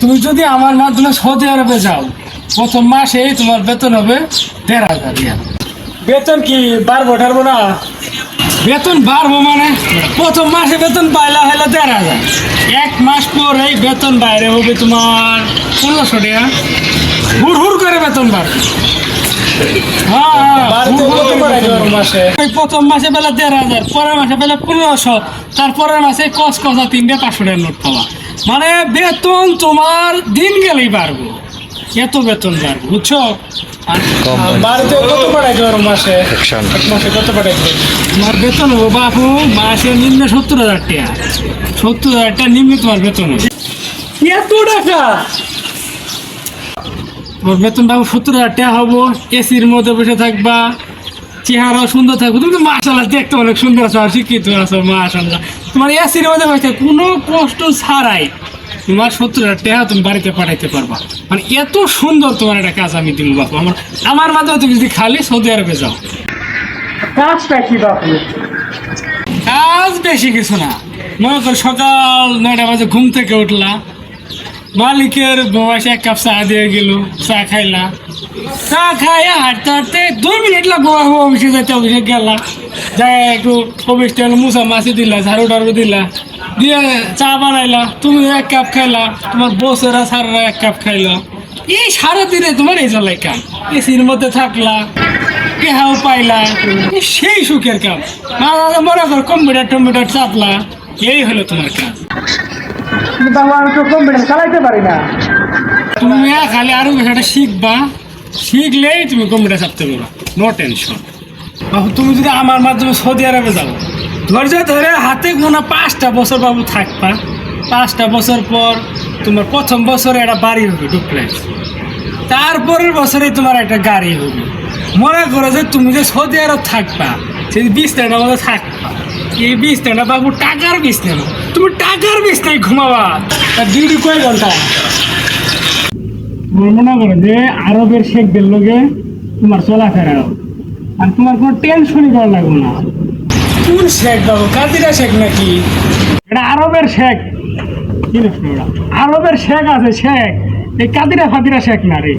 তুমি যদি আমার মাধ্যমে সৌদি আরবে যাও। প্রথম মাসে তোমার বেতন হবে দেড় হাজার রিয়াল। বেতন কি বাড়বো টারবো না? বেতন বাড়বো মানে প্রথম মাসে বেতন পাইলা হলো দেড় হাজার। এক মাস পরেই বেতন বাইরে হবে তোমার পনেরোশো টাকা। হুড় হুড় করে বেতন বাড়বে। হ্যাঁ প্রথম মাসে পেলে দেড় হাজার পরের মাসে পেলে পনেরোশো তারপরের মাসে কস কসা তিনটে পাঁচশো টাকার নোট পাওয়া মানে বেতন তোমার দিন গেলেই পারব এত বেতন পারব বুঝছ? বাড়িতে কত পাঠাই দেওয়ার মাসে? এক মাসে কত পাঠাই তোমার বেতন হব বাপু মাসে নিম্নে সত্তর হাজার টাকা। সত্তর হাজার টাকা নিম্নে তোমার বেতন এত টাকা? তোমার বেতন বাবু সত্তর হাজার টাকা হব এসির মধ্যে বসে থাকবা চেহারাও সুন্দর থাকবে। তুমি তো মাসাল্লাহ দেখতে অনেক সুন্দর আছো আর শিক্ষিত আছো মাসাল্লাহ তোমার এসির মধ্যে বসে কোনো কষ্ট ছাড়াই তোমার সত্তর হাজার টাকা তুমি বাড়িতে পাঠাইতে পারবা। মানে এত সুন্দর তোমার একটা কাজ আমি দিব বাপু। আমার আমার মাধ্যমে তুমি যদি খালি সৌদি আরবে যাও। কাজটা কি বাপু। কাজ বেশি কিছু না। মনে কর সকাল নয়টা বাজে ঘুম থেকে উঠলা মালিকের বয়সে এক কাপ চা দিয়ে গেল চা খাইলা। চা খাইয়া হাঁটতে হাঁটতে দুই মিনিট লাগবো বাবু অফিসে যাইতে অফিসে গেলা। যাই একটু অফিস টেল মুসা মাছি দিলা ঝাড়ু টাড়ু দিলা। দিয়ে চা বানাইলা তুমি এক কাপ খাইলা তোমার বসেরা সারারা এক কাপ খাইলা। এই সারাদিনে তোমার এই জ্বালাই কাম এসির মধ্যে থাকলা কেহাও পাইলা সেই সুখের না, মনে কর কম্পিউটার টম্পিউটার চাপলা এই হলো তোমার কাজ কিন্তু আমার তো কম্পিউটার চালাইতে পারি না তুমি খালি আরও বিষয়টা শিখবা। শিখলেই তুমি কম্পিউটার চাপতে পারবা। নো টেনশন তুমি যদি আমার মাধ্যমে সৌদি আরবে যাও, ধৈর্য ধরে হাতে গোনা পাঁচটা বছর বাবু থাকবা। পাঁচটা বছর পর তোমার প্রথম বছরে একটা বাড়ি হবে ডুপ্লেক্স। তারপরের বছরে তোমার একটা গাড়ি হবে। মনে করো যে তুমি যে সৌদি আরব থাকবা, সেই বিছনাটার মধ্যে থাকবা। এই বিছনাটা বাবু, টাকার বিছনা তুমি টাকার বিছনায় ঘুমাবা। তার ডিউটি কয় ঘণ্টা? মনে করো যে, আরবের শেখদের লোকে তোমার চলাফেরা। আর তোমার কোনো টেনশনই করা লাগবে না। কোন শেখ বাবু? কাদিরা শেখ নাকি? এটা আরবের শেখ। কি আরবের শেখ আছে, শেখ। এই কাদিরা ফাদিরা শেখ না রে।